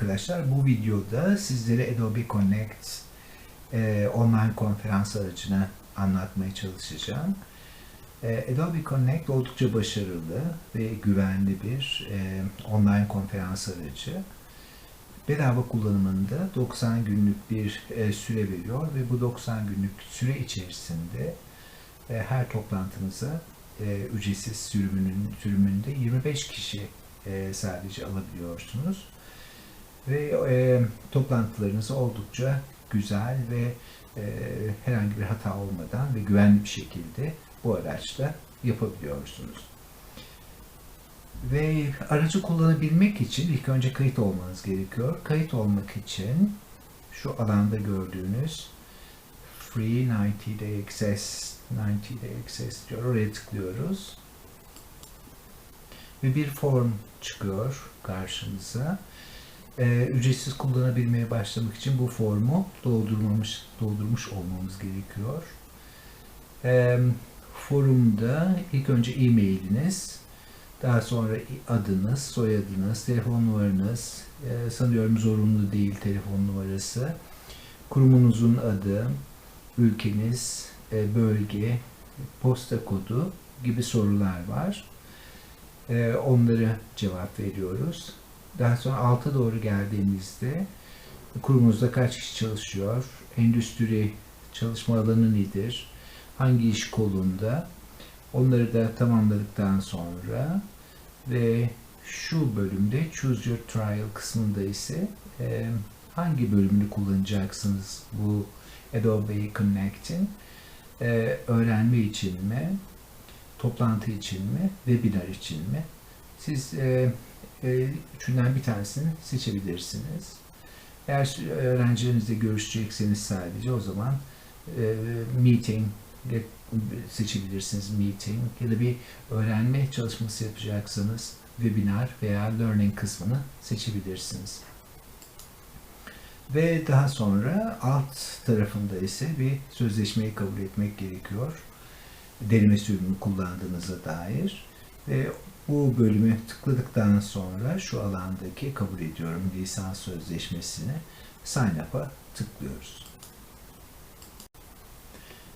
arkadaşlar. Bu videoda sizlere Adobe Connect e, online konferans aracını anlatmaya çalışacağım. E, Adobe Connect oldukça başarılı ve güvenli bir e, online konferans aracı. Bedava kullanımında 90 günlük bir e, süre veriyor ve bu 90 günlük süre içerisinde e, her toplantınıza e, ücretsiz sürümünün sürümünde 25 kişi e, sadece alabiliyorsunuz. Ve e, toplantılarınızı oldukça güzel ve e, herhangi bir hata olmadan ve güvenli bir şekilde bu araçla yapabiliyorsunuz. Ve aracı kullanabilmek için ilk önce kayıt olmanız gerekiyor. Kayıt olmak için şu alanda gördüğünüz Free 90 Day Access 90 Day Access diyor. Oraya tıklıyoruz. Ve bir form çıkıyor karşımıza. Ee, ücretsiz kullanabilmeye başlamak için bu formu doldurmamış, doldurmuş olmamız gerekiyor. Ee, forumda ilk önce e-mailiniz, daha sonra adınız, soyadınız, telefon numaranız, e, sanıyorum zorunlu değil telefon numarası, kurumunuzun adı, ülkeniz, e, bölge, posta kodu gibi sorular var. E, onlara cevap veriyoruz. Daha sonra alta doğru geldiğimizde kurumunuzda kaç kişi çalışıyor, endüstri çalışma alanı nedir, hangi iş kolunda, onları da tamamladıktan sonra ve şu bölümde Choose Your Trial kısmında ise e, hangi bölümünü kullanacaksınız bu Adobe Connect'in e, öğrenme için mi, toplantı için mi, webinar için mi? Siz e, e, üçünden bir tanesini seçebilirsiniz. Eğer öğrencilerinizle görüşecekseniz sadece o zaman e, meeting seçebilirsiniz meeting ya da bir öğrenme çalışması yapacaksanız webinar veya learning kısmını seçebilirsiniz. Ve daha sonra alt tarafında ise bir sözleşmeyi kabul etmek gerekiyor. Deneme sürümünü kullandığınıza dair. Ve bu bölümü tıkladıktan sonra şu alandaki kabul ediyorum lisans sözleşmesini sign up'a tıklıyoruz.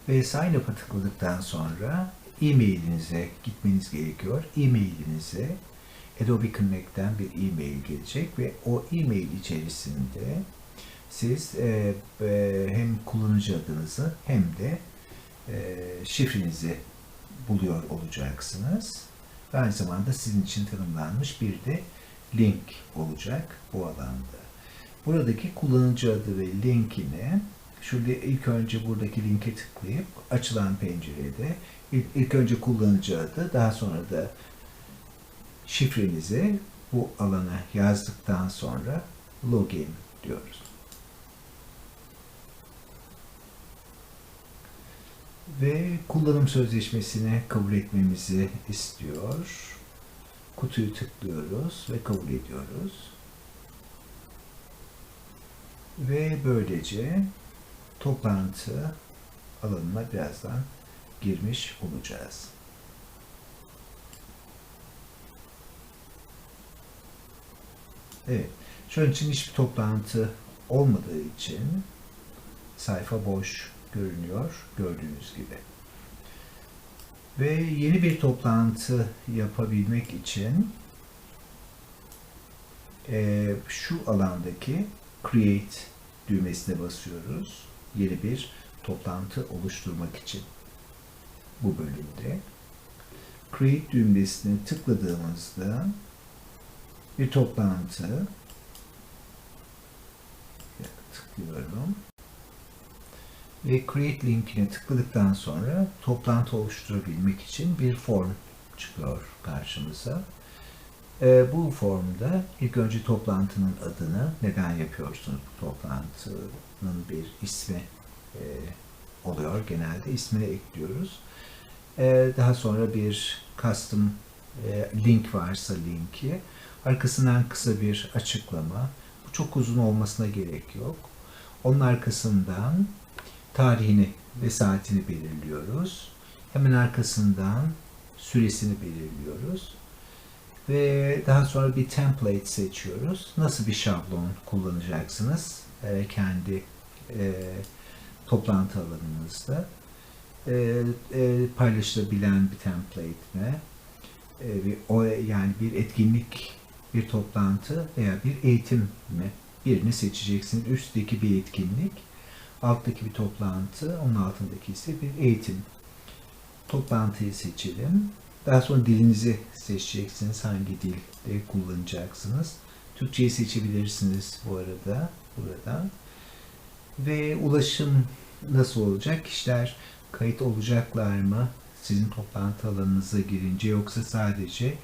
Ve sign up'a tıkladıktan sonra e-mailinize gitmeniz gerekiyor. E-mailinize Adobe Connect'ten bir e-mail gelecek ve o e-mail içerisinde siz e, e, hem kullanıcı adınızı hem de e, şifrenizi buluyor olacaksınız. Aynı zamanda sizin için tanımlanmış bir de link olacak bu alanda. Buradaki kullanıcı adı ve linkini şurada ilk önce buradaki linke tıklayıp açılan pencerede ilk, ilk önce kullanıcı adı daha sonra da şifrenizi bu alana yazdıktan sonra login diyoruz. Ve kullanım sözleşmesini kabul etmemizi istiyor. Kutuyu tıklıyoruz ve kabul ediyoruz. Ve böylece toplantı alanına birazdan girmiş olacağız. Evet. Şu an için hiçbir toplantı olmadığı için sayfa boş görünüyor gördüğünüz gibi. Ve yeni bir toplantı yapabilmek için e, şu alandaki Create düğmesine basıyoruz. Yeni bir toplantı oluşturmak için bu bölümde. Create düğmesine tıkladığımızda bir toplantı tıklıyorum ve Create linkine tıkladıktan sonra toplantı oluşturabilmek için bir form çıkıyor karşımıza. E, bu formda ilk önce toplantının adını, neden yapıyorsunuz bu toplantının bir ismi e, oluyor genelde. ismini ekliyoruz. E, daha sonra bir custom e, link varsa linki, arkasından kısa bir açıklama. Bu çok uzun olmasına gerek yok. Onun arkasından tarihini ve saatini belirliyoruz. Hemen arkasından süresini belirliyoruz. Ve daha sonra bir template seçiyoruz. Nasıl bir şablon kullanacaksınız e, kendi e, toplantı alanınızda? E, e, paylaşılabilen bir template mi? E, bir, o, yani bir etkinlik, bir toplantı veya bir eğitim mi? Birini seçeceksiniz. Üstteki bir etkinlik, alttaki bir toplantı, onun altındaki ise bir eğitim. Toplantıyı seçelim. Daha sonra dilinizi seçeceksiniz. Hangi dilde kullanacaksınız. Türkçeyi seçebilirsiniz bu arada. Buradan. Ve ulaşım nasıl olacak? Kişiler kayıt olacaklar mı? Sizin toplantı alanınıza girince yoksa sadece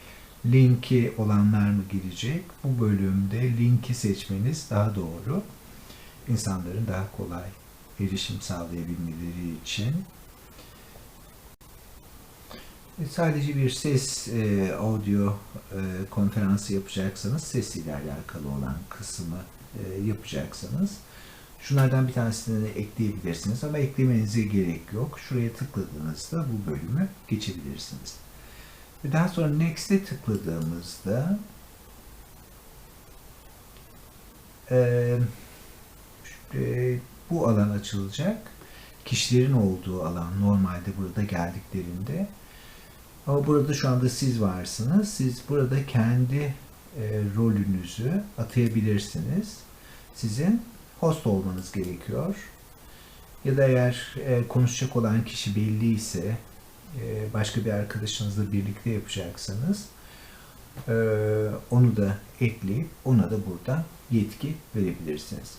linki olanlar mı girecek? Bu bölümde linki seçmeniz daha doğru. İnsanların daha kolay erişim sağlayabilmeleri için. E, sadece bir ses e, audio e, konferansı yapacaksanız sesiyle alakalı olan kısmı e, yapacaksanız şunlardan bir tanesini ekleyebilirsiniz ama eklemenize gerek yok. Şuraya tıkladığınızda bu bölümü geçebilirsiniz. Ve daha sonra Next'e tıkladığımızda e, bu alan açılacak. Kişilerin olduğu alan normalde burada geldiklerinde ama burada şu anda siz varsınız. Siz burada kendi e, rolünüzü atayabilirsiniz. Sizin host olmanız gerekiyor. Ya da eğer e, konuşacak olan kişi belli ise e, başka bir arkadaşınızla birlikte yapacaksanız e, onu da ekleyip ona da burada yetki verebilirsiniz.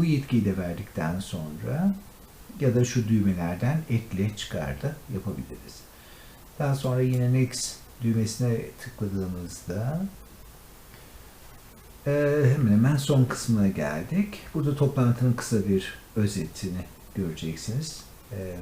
Bu yetkiyi de verdikten sonra ya da şu düğmelerden ekle çıkar da yapabiliriz. Daha sonra yine Next düğmesine tıkladığımızda e, hemen hemen son kısmına geldik. Burada toplantının kısa bir özetini göreceksiniz. E, e,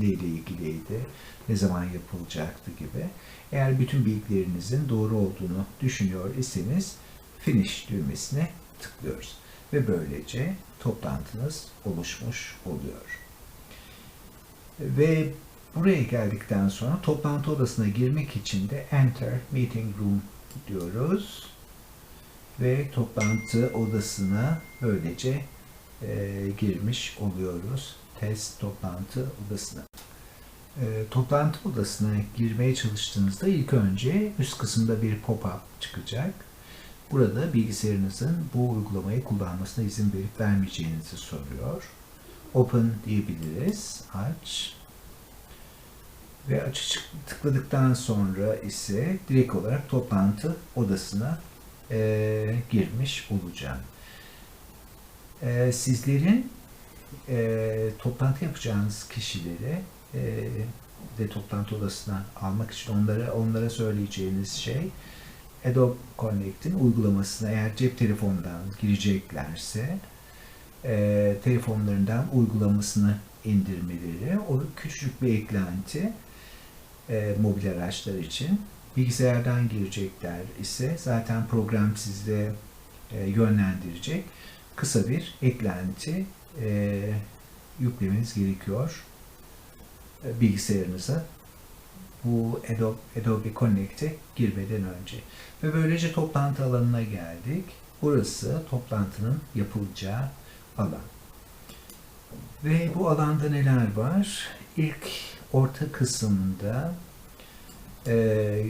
neyle ilgiliydi, ne zaman yapılacaktı gibi. Eğer bütün bilgilerinizin doğru olduğunu düşünüyor iseniz Finish düğmesine tıklıyoruz. Ve böylece toplantınız oluşmuş oluyor. Ve Buraya geldikten sonra toplantı odasına girmek için de Enter Meeting Room diyoruz. Ve toplantı odasına böylece e, girmiş oluyoruz. Test toplantı odasına. E, toplantı odasına girmeye çalıştığınızda ilk önce üst kısımda bir pop-up çıkacak. Burada bilgisayarınızın bu uygulamayı kullanmasına izin verip vermeyeceğinizi soruyor. Open diyebiliriz. Aç. Ve açı tıkladıktan sonra ise direkt olarak toplantı odasına e, girmiş olacağım. E, sizlerin e, toplantı yapacağınız kişileri e, de toplantı odasına almak için onlara onlara söyleyeceğiniz şey Adobe Connect'in uygulamasına eğer cep telefonundan gireceklerse e, telefonlarından uygulamasını indirmeleri, o küçük bir eklenti e, mobil araçlar için. Bilgisayardan girecekler ise zaten program sizde e, yönlendirecek. Kısa bir eklenti e, yüklemeniz gerekiyor e, bilgisayarınıza bu Adobe, Adobe Connect'e girmeden önce. Ve böylece toplantı alanına geldik. Burası toplantının yapılacağı alan. Ve bu alanda neler var? İlk orta kısımda e,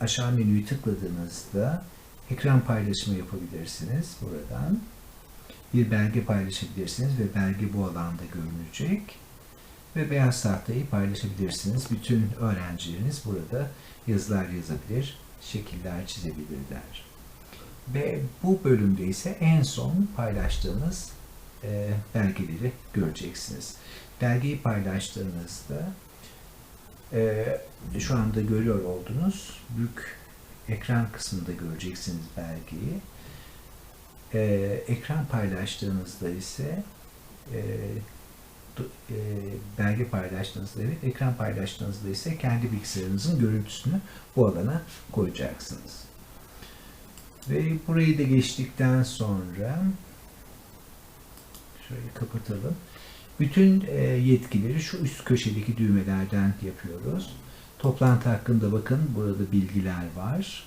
aşağı menüyü tıkladığınızda ekran paylaşımı yapabilirsiniz buradan. Bir belge paylaşabilirsiniz ve belge bu alanda görünecek. Ve beyaz tahtayı paylaşabilirsiniz. Bütün öğrencileriniz burada yazılar yazabilir, şekiller çizebilirler. Ve bu bölümde ise en son paylaştığınız e, belgeleri göreceksiniz. Belgeyi paylaştığınızda e, şu anda görüyor olduğunuz büyük ekran kısmında göreceksiniz belgeyi. E, ekran paylaştığınızda ise e, e, belge paylaştığınızda evet, ekran paylaştığınızda ise kendi bilgisayarınızın görüntüsünü bu alana koyacaksınız. Ve burayı da geçtikten sonra şöyle kapatalım. Bütün e, yetkileri şu üst köşedeki düğmelerden yapıyoruz. Toplantı hakkında bakın burada bilgiler var.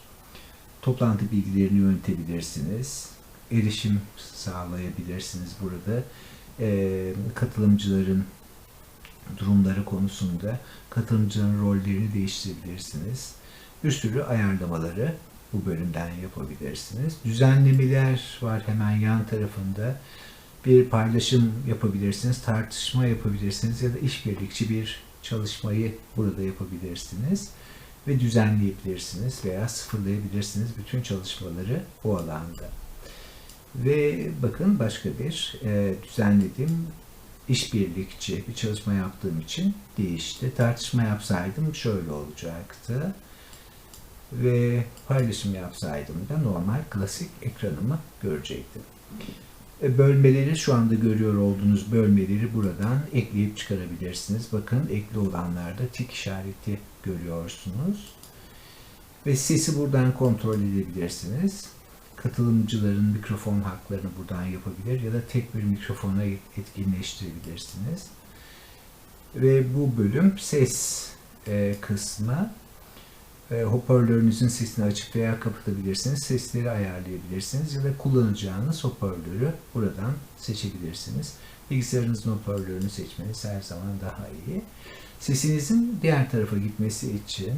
Toplantı bilgilerini yönetebilirsiniz. Erişim sağlayabilirsiniz burada. Ee, katılımcıların durumları konusunda katılımcıların rollerini değiştirebilirsiniz. Bir sürü ayarlamaları bu bölümden yapabilirsiniz. Düzenlemeler var hemen yan tarafında. Bir paylaşım yapabilirsiniz, tartışma yapabilirsiniz ya da işbirlikçi bir çalışmayı burada yapabilirsiniz ve düzenleyebilirsiniz veya sıfırlayabilirsiniz bütün çalışmaları bu alanda. Ve bakın başka bir e, düzenlediğim işbirlikçi bir çalışma yaptığım için değişti. Tartışma yapsaydım şöyle olacaktı. Ve paylaşım yapsaydım da normal klasik ekranımı görecektim. E, Bölmeleri şu anda görüyor olduğunuz bölmeleri buradan ekleyip çıkarabilirsiniz. Bakın ekli olanlarda tik işareti görüyorsunuz. Ve sesi buradan kontrol edebilirsiniz. Katılımcıların mikrofon haklarını buradan yapabilir ya da tek bir mikrofona etkinleştirebilirsiniz. Ve bu bölüm ses e, kısmı e, hoparlörünüzün sesini açıp veya kapatabilirsiniz. Sesleri ayarlayabilirsiniz ya da kullanacağınız hoparlörü buradan seçebilirsiniz. Bilgisayarınızın hoparlörünü seçmeniz her zaman daha iyi. Sesinizin diğer tarafa gitmesi için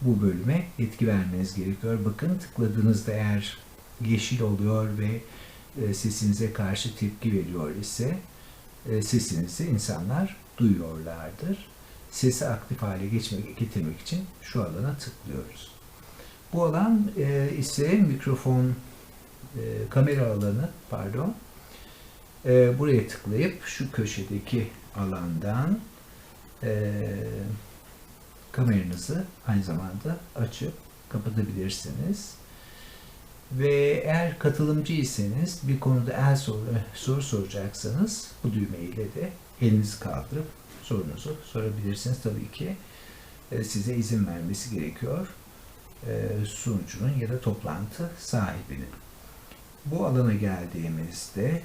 bu bölüme yetki vermeniz gerekiyor. Bakın tıkladığınızda eğer yeşil oluyor ve e, sesinize karşı tepki veriyor ise e, sesinizi insanlar duyuyorlardır sesi aktif hale geçmek, getirmek için şu alana tıklıyoruz. Bu alan e, ise mikrofon kamera alanı pardon. Buraya tıklayıp şu köşedeki alandan e, kameranızı aynı zamanda açıp kapatabilirsiniz. Ve eğer katılımcıysanız bir konuda el soru, soru soracaksanız bu düğmeyle de elinizi kaldırıp sorunuzu sorabilirsiniz. Tabii ki e, size izin vermesi gerekiyor e, sunucunun ya da toplantı sahibinin. Bu alana geldiğimizde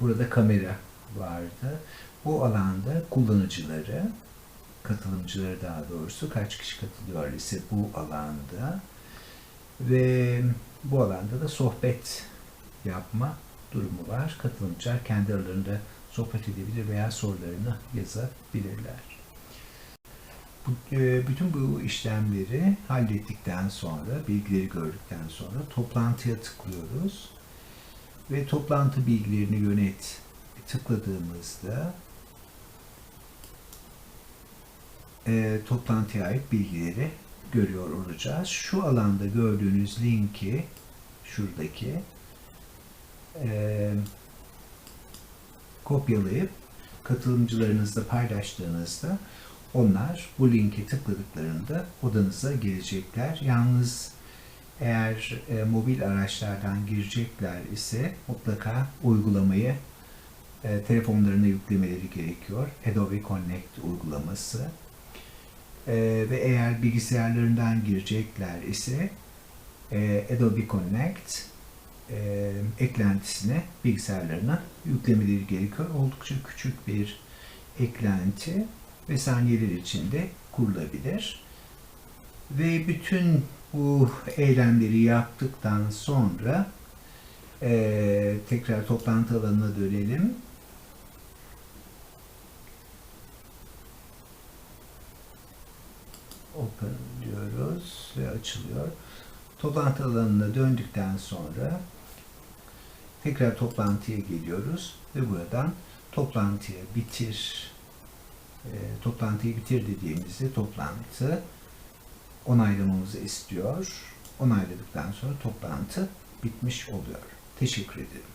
burada kamera vardı. Bu alanda kullanıcıları, katılımcıları daha doğrusu kaç kişi katılıyor ise bu alanda ve bu alanda da sohbet yapma durumu var. Katılımcılar kendi aralarında sohbet edebilir veya sorularını yazabilirler. E, bütün bu işlemleri hallettikten sonra, bilgileri gördükten sonra toplantıya tıklıyoruz. Ve toplantı bilgilerini yönet tıkladığımızda e, toplantıya ait bilgileri görüyor olacağız. Şu alanda gördüğünüz linki şuradaki e, kopyalayıp katılımcılarınızla paylaştığınızda onlar bu linki tıkladıklarında odanıza gelecekler. Yalnız eğer e, mobil araçlardan girecekler ise mutlaka uygulamayı e, telefonlarına yüklemeleri gerekiyor. Adobe Connect uygulaması. E, ve eğer bilgisayarlarından girecekler ise e, Adobe Connect e, eklentisine bilgisayarlarına yüklemeleri gerekiyor. Oldukça küçük bir eklenti ve saniyeler içinde kurulabilir. Ve bütün bu eylemleri yaptıktan sonra e, tekrar toplantı alanına dönelim. Open diyoruz ve açılıyor. Toplantı alanına döndükten sonra tekrar toplantıya geliyoruz ve buradan toplantıya bitir e, toplantıyı bitir dediğimizde toplantı onaylamamızı istiyor. Onayladıktan sonra toplantı bitmiş oluyor. Teşekkür ederim.